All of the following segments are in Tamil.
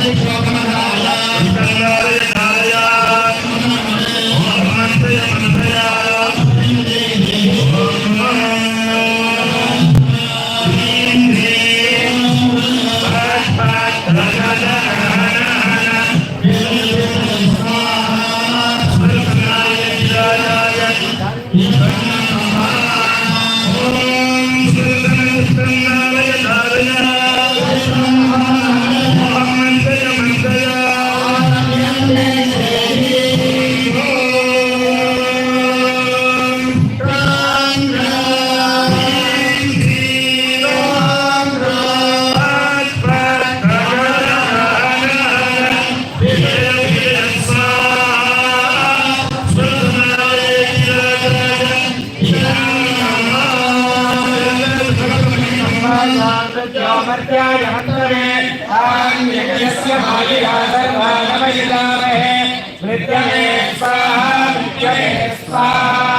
ప్రభుత్వ मर्त्याय हन्तवे तान् यज्ञस्य मायया सर्वानवयितामहे मृत्यमे स्वाहा मृत्यमे स्वाहा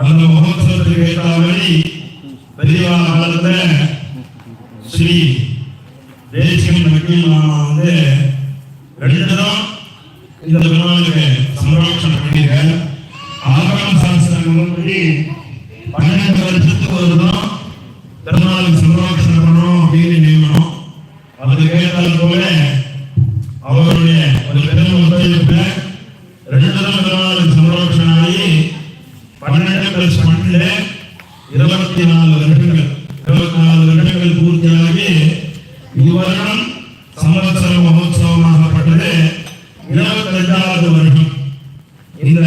அந்த மகோத்சவத்துக்கு ஏற்றாபடி பெரியவா காலத்துல ஸ்ரீ தேசியம் வக்கீல் மாமா வந்து ரெண்டு தான் இந்த பெருமாளுக்கு சம்ரட்சணம் பண்ணியிருக்காரு. ஆகம சாஸ்திரங்கள்படி பன்னெண்டு வருஷத்துக்கு ஒரு தான் பெருமாளுக்கு சம்ரட்சணம் பண்ணணும் அப்படின்னு நியமனம். அதுக்கு கேட்டால் போல அவருடைய ஒரு பெரும் உபயோகத்தை ரெண்டு தரம் பெருமாளுக்கு சம்ரட்சணம் ஆகி பன்னெண்டு பிளஸ் பன்னெண்டு இருபத்தி நாலு வருடங்கள் இருபத்தி நாலு வருடங்கள் பூர்த்தியாகி இவ்வருடம் சமரசர மகோத்சவமாகப்பட்டது. இருபத்தி ரெண்டாவது வருடம். இந்த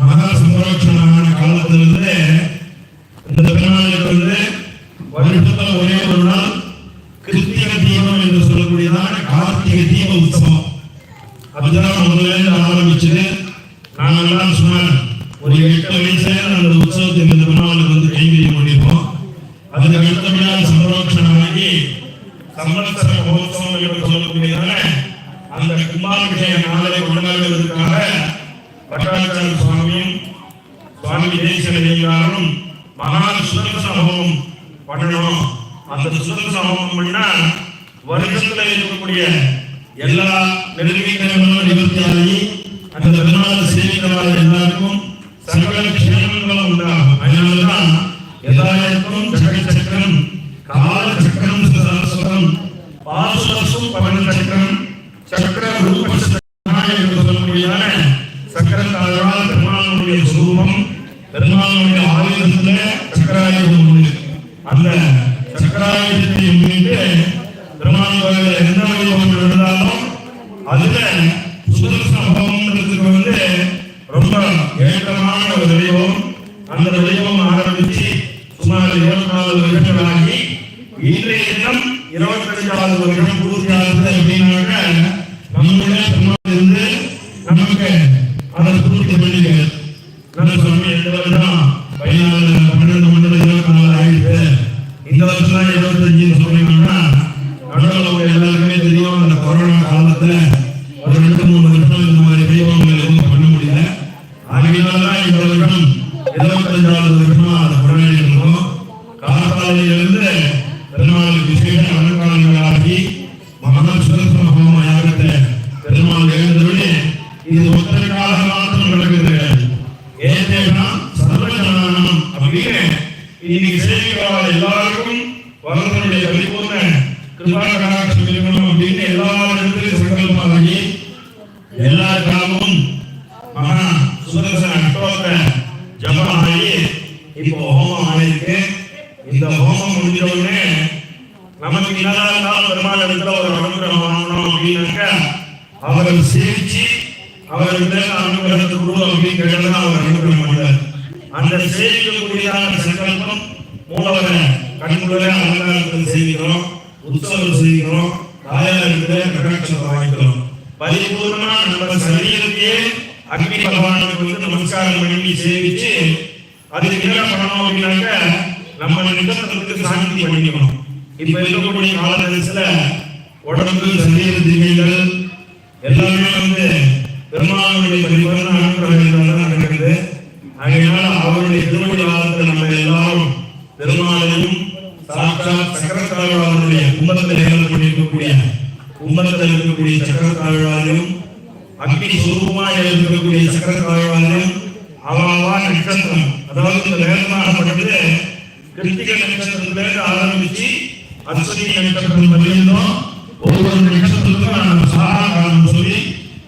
மகா சம்பரோட்சமான காலத்திலிருந்து இந்த பெருமாளுக்கு வருஷத்தில் ஒரே ஒரு நாள் கிருத்திக தீபம் என்று சொல்லக்கூடியதான கார்த்திகை தீப உற்சவம் அதுதான் முதல்ல இருந்து ஆரம்பிச்சது நாங்கெல்லாம் சுமார் ஒரு எட்டு வயசுல அந்த உற்சவத்தை இந்த பெருமாளுக்கு வந்து கைங்கரியம் பண்ணியிருப்போம் அதுக்கு அடுத்தபடியாக சம்பரோட்சணமாகி மகோத்சவம் என்று சொல்லக்கூடியதான அந்த கும்பாபிஷேக நாளை கொண்டாடுவதற்காக சுவாமியும் சுவாமி தேசிகனும் மகா சுதர்சன சம்பவம் பண்ணணும் அந்த சுதர்சன ஹோமம் பண்ணா வருஷத்துல இருக்கக்கூடிய எல்லா நெருங்கிகளும் நிவர்த்தியாகி அந்த பெருமாள் சேவிக்கிறவர்கள் எல்லாருக்கும் சகல க்ஷேமங்களும் உண்டாகும் அதனாலதான் எதாயிருக்கும் சகல சக்கரம் கால சக்கரம் சரஸ்வரம் பாசுரசும் பவன சக்கரம் சக்கர ரூப சக்கரமாக என்று சொல்லக்கூடியதான சக்கரத்தாழ்வால் பெருமாளுடைய சுரூபம் பெருமாளுடைய ஆயுதத்துல சக்கராயுதம் உண்டு அந்த சக்கராயுதத்தை முன்னிட்டு பெருமாள் எந்த வடிவம் இருந்தாலும் அதுல சுதர்சன ஹோமம்ன்றதுக்கு வந்து ரொம்ப ஏற்றமான ஒரு வடிவம் அந்த வடிவம் ஆரம்பிச்சு சுமார் இருபத்தி நாலு வருஷங்களாகி இன்றைய தினம் இருபத்தஞ்சாவது அப்படின்னாக்க இருந்து நமக்கு அதை பூர்த்தி பண்ணிக்கிறது நல்ல சுவாமி வருஷம் பதினாலு பன்னெண்டு மண்டல இருபத்தி நாலு ஆயிடுச்சு இந்த வருஷம் இருபத்தஞ்சுன்னு சொன்னீங்கன்னா நடுவில் எல்லாருக்குமே தெரியும் அந்த கொரோனா காலத்துல எல்லா காலமும் மகா சுதர்சன அஷ்டோத்திர ஜபம் ஆகி இப்போ ஹோமம் ஆயிருக்கு இந்த ஹோமம் முடிஞ்ச உடனே நமக்கு என்னதான் இருந்தாலும் பெருமாள் இடத்துல ஒரு அனுகிரகம் வாங்கணும் அப்படின்னாக்க அவரை சேவிச்சு அவர்கிட்ட அனுகிரகத்தை கொடு அப்படின்னு கேட்டா அவர் அனுகிரகம் பண்ணார் அந்த சேவிக்கக்கூடியதான சங்கல்பம் மூலவரை கண்குள்ளே அலங்காரத்தில் செய்கிறோம் உற்சவம் செய்கிறோம் தாயாருக்கு கடாட்சம் வாங்கிக்கிறோம் பரிபூர்ணமா நம்ம சரீரத்தையே அக்னி பகவானுக்கு வந்து நமஸ்காரம் பண்ணி சேவிச்சு அதுக்கு என்ன பண்ணணும் அப்படின்னாக்க நம்ம நிமிஷத்துக்கு சாந்தி பண்ணிக்கணும். இப்ப இருக்கக்கூடிய காலகட்டத்துல உடம்பு சரீர திவ்யங்கள் எல்லாமே வந்து பெருமாளுடைய பரிபூர்ண சக்கரத்தாழ்வாரையும் அவாவா நட்சத்திரம் அதாவது இந்த வேதமாகப்பட்டது கிருத்திகை நட்சத்திரத்திலிருந்து ஆரம்பிச்சு அஸ்வதி நட்சத்திரம் வரையிலும் ஒவ்வொரு நட்சத்திரத்துக்கும் நாம் சாகா காலம் சொல்லி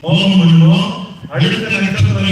ஹோமம் பண்ணுவோம். அடுத்த நட்சத்திரம்